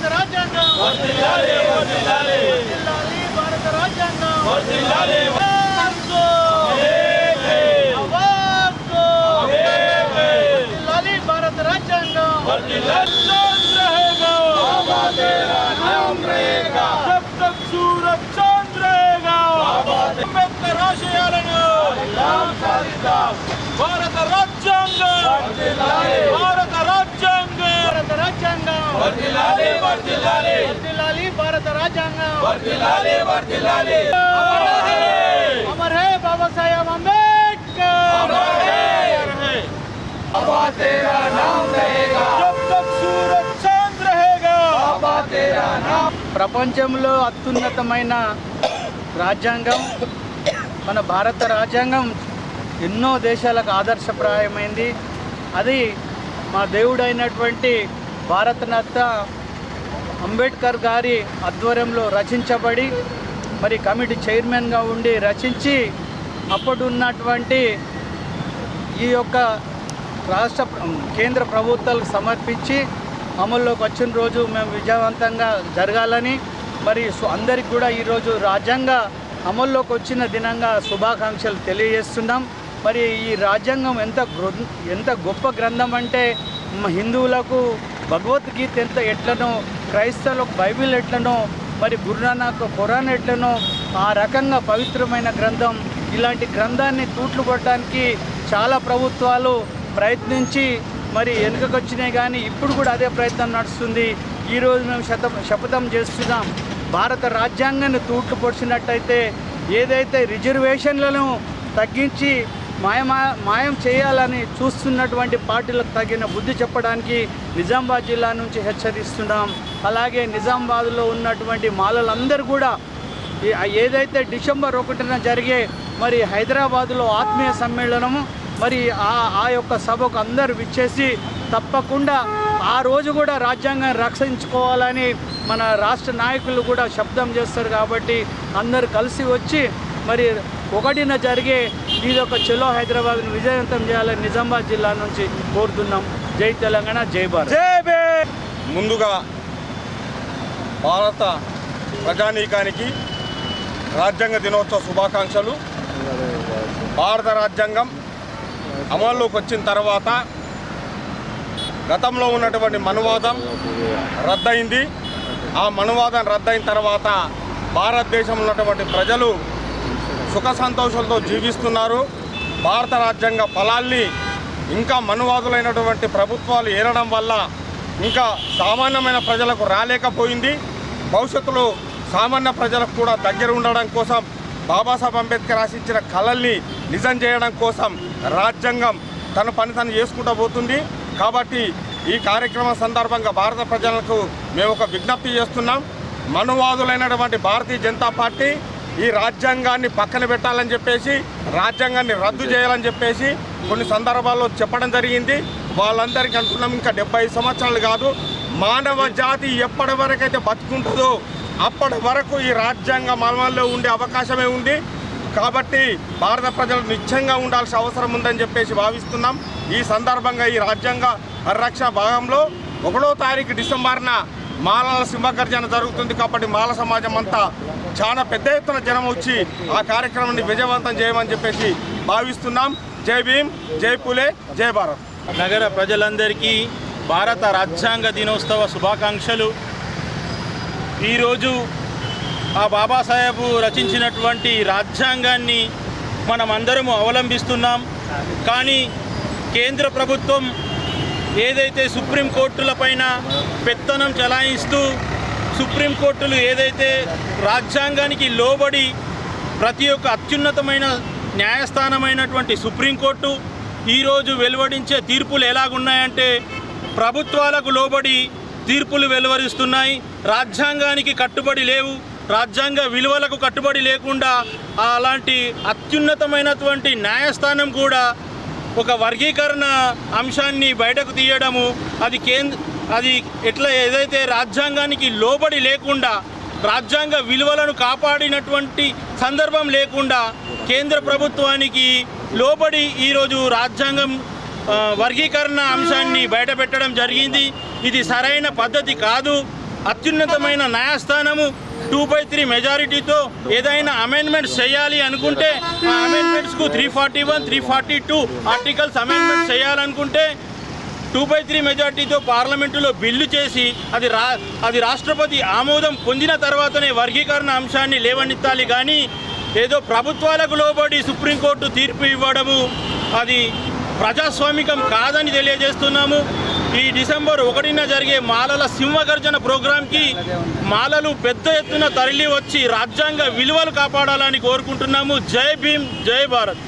భారత రాజ్యాంగం. వర్ధిల్లాలి వర్ధిల్లాలి వర్ధిల్లాలి భారత రాజ్యాంగం. వర్ధిల్లాలి భారత రాజ్యాంగం. భారత బాబా అంబేద్కర్. ప్రపంచంలో అత్యున్నతమైన రాజ్యాంగం మన భారత రాజ్యాంగం ఎన్నో దేశాలకు ఆదర్శప్రాయమైంది. అది మా దేవుడైనటువంటి భారతనత్త అంబేద్కర్ గారి ఆధ్వర్యంలో రచించబడి మరి కమిటీ చైర్మన్గా ఉండి రచించి అప్పుడు ఉన్నటువంటి ఈ యొక్క రాష్ట్ర కేంద్ర ప్రభుత్వాలకు సమర్పించి అమల్లోకి వచ్చిన రోజు మేము విజయవంతంగా జరగాలని మరి అందరికి కూడా ఈరోజు రాజ్యాంగ అమల్లోకి వచ్చిన దినంగా శుభాకాంక్షలు తెలియజేస్తున్నాం. మరి ఈ రాజ్యాంగం ఎంత ఎంత గొప్ప గ్రంథం అంటే హిందువులకు భగవద్గీత ఎంత ఎట్లనో క్రైస్తవులకు బైబిల్ ఎట్లనో మరి గురునానక్ ఖురాన్ ఎట్లనో ఆ రకంగా పవిత్రమైన గ్రంథం ఇలాంటి గ్రంథాన్ని తూట్లు కొట్టడానికి చాలా ప్రభుత్వాలు ప్రయత్నించి మరి వెనుకకొచ్చినాయి కానీ ఇప్పుడు కూడా అదే ప్రయత్నం నడుస్తుంది. ఈరోజు మేము శత శపథం చేస్తున్నాం. భారత రాజ్యాంగాన్ని తూట్లు పొడిచినట్టయితే ఏదైతే రిజర్వేషన్లను తగ్గించి మాయమా మాయం చేయాలని చూస్తున్నటువంటి పార్టీలకు తగిన బుద్ధి చెప్పడానికి నిజామాబాద్ జిల్లా నుంచి హెచ్చరిస్తున్నాం. అలాగే నిజామాబాద్లో ఉన్నటువంటి మాలలందరూ కూడా ఏదైతే డిసెంబర్ ఒకటిన జరిగే మరి హైదరాబాదులో ఆత్మీయ సమ్మేళనము మరి ఆ ఆ యొక్క సభకు అందరూ విచ్చేసి తప్పకుండా ఆ రోజు కూడా రాజ్యాంగాన్ని రక్షించుకోవాలని మన రాష్ట్ర నాయకులు కూడా శబ్దం చేస్తారు కాబట్టి అందరు కలిసి వచ్చి మరి ఒకటిన జరిగే ఇది ఒక చెలో హైదరాబాద్ను విజయవంతం చేయాలని నిజామాబాద్ జిల్లా నుంచి కోరుతున్నాం. జై తెలంగాణ జై భారత్. ముందుగా భారత ప్రజానీకానికి రాజ్యాంగ దినోత్సవ శుభాకాంక్షలు. భారత రాజ్యాంగం అమల్లోకి వచ్చిన తర్వాత గతంలో ఉన్నటువంటి మనువాదం రద్దయింది. ఆ మనువాదం రద్దయిన తర్వాత భారతదేశంలో ఉన్నటువంటి ప్రజలు సుఖ సంతోషాలతో జీవిస్తున్నారు. భారత రాజ్యాంగ ఫలాల్ని ఇంకా మనువాదులైనటువంటి ప్రభుత్వాలు ఏరడం వల్ల ఇంకా సామాన్యమైన ప్రజలకు రాలేకపోయింది. భవిష్యత్తులో సామాన్య ప్రజలకు కూడా దగ్గర ఉండడం కోసం బాబాసాహెబ్ అంబేద్కర్ ఆశించిన కళల్ని నిజం చేయడం కోసం రాజ్యాంగం తన పని తను చేసుకుంటూ పోతుంది. కాబట్టి ఈ కార్యక్రమం సందర్భంగా భారత ప్రజలకు మేము ఒక విజ్ఞప్తి చేస్తున్నాం. మనువాదులైనటువంటి భారతీయ జనతా పార్టీ ఈ రాజ్యాంగాన్ని పక్కన పెట్టాలని చెప్పేసి రాజ్యాంగాన్ని రద్దు చేయాలని చెప్పేసి కొన్ని సందర్భాల్లో చెప్పడం జరిగింది. వాళ్ళందరికీ అనుకున్నాం ఇంకా డెబ్బై సంవత్సరాలు కాదు. మానవ జాతి ఎప్పటి వరకు అయితే బతుకుంటుందో అప్పటి వరకు ఈ రాజ్యాంగం అమల్లో ఉండే అవకాశమే ఉంది. కాబట్టి భారత ప్రజలు నిత్యంగా ఉండాల్సిన అవసరం ఉందని చెప్పేసి భావిస్తున్నాం. ఈ సందర్భంగా ఈ రాజ్యాంగ పరిరక్షణ భాగంలో ఒకటో తారీఖు డిసెంబర్న మాలల సింహగర్జన జరుగుతుంది కాబట్టి మాల సమాజం అంతా చాలా పెద్ద ఎత్తున జనం వచ్చి ఆ కార్యక్రమాన్ని విజయవంతం చేయమని చెప్పేసి భావిస్తున్నాం. జై భీమ్ జై పులే జై భారత్. నగర ప్రజలందరికీ భారత రాజ్యాంగ దినోత్సవ శుభాకాంక్షలు. ఈరోజు ఆ బాబాసాహెబ్ రచించినటువంటి రాజ్యాంగాన్ని మనం అందరము అవలంబిస్తున్నాం. కానీ కేంద్ర ప్రభుత్వం ఏదైతే సుప్రీంకోర్టులపైన పెత్తనం చలాయిస్తూ సుప్రీంకోర్టులు ఏదైతే రాజ్యాంగానికి లోబడి ప్రతి ఒక్క అత్యున్నతమైన న్యాయస్థానమైనటువంటి సుప్రీంకోర్టు ఈరోజు వెలువడించే తీర్పులు ఎలాగున్నాయంటే ప్రభుత్వాలకు లోబడి తీర్పులు వెలువరిస్తున్నాయి. రాజ్యాంగానికి కట్టుబడి లేవు. రాజ్యాంగ విలువలకు కట్టుబడి లేకుండా అలాంటి అత్యున్నతమైనటువంటి న్యాయస్థానం కూడా ఒక వర్గీకరణ అంశాన్ని బయటకు తీయడము అది కేంద్ర అది ఎట్లా ఏదైతే రాజ్యాంగానికి లోబడి లేకుండా రాజ్యాంగ విలువలను కాపాడినటువంటి సందర్భం లేకుండా కేంద్ర ప్రభుత్వానికి లోబడి ఈరోజు రాజ్యాంగం వర్గీకరణ అంశాన్ని బయటపెట్టడం జరిగింది. ఇది సరైన పద్ధతి కాదు. అత్యున్నతమైన న్యాయస్థానము. టూ బై త్రీ మెజారిటీతో ఏదైనా అమెండ్మెంట్స్ చేయాలి అనుకుంటే ఆ అమెండ్మెంట్స్కు three forty one three forty two articles amendments చేయాలనుకుంటే టూ బై త్రీ మెజార్టీతో పార్లమెంటులో బిల్లు చేసి అది రా అది రాష్ట్రపతి ఆమోదం పొందిన తర్వాతనే వర్గీకరణ అంశాన్ని లేవనెత్తాలి కానీ ఏదో ప్రభుత్వాలకు లోబడి సుప్రీంకోర్టు తీర్పు ఇవ్వడము అది ప్రజాస్వామికం కాదని తెలియజేస్తున్నాము. ఈ డిసెంబర్ ఒకటిన జరిగే మాలల సింహగర్జన ప్రోగ్రాంకి మాలలు పెద్ద ఎత్తున తరలి వచ్చి రాజ్యాంగ విలువలు కాపాడాలని కోరుకుంటున్నాము. జై భీమ్ జై భారత్.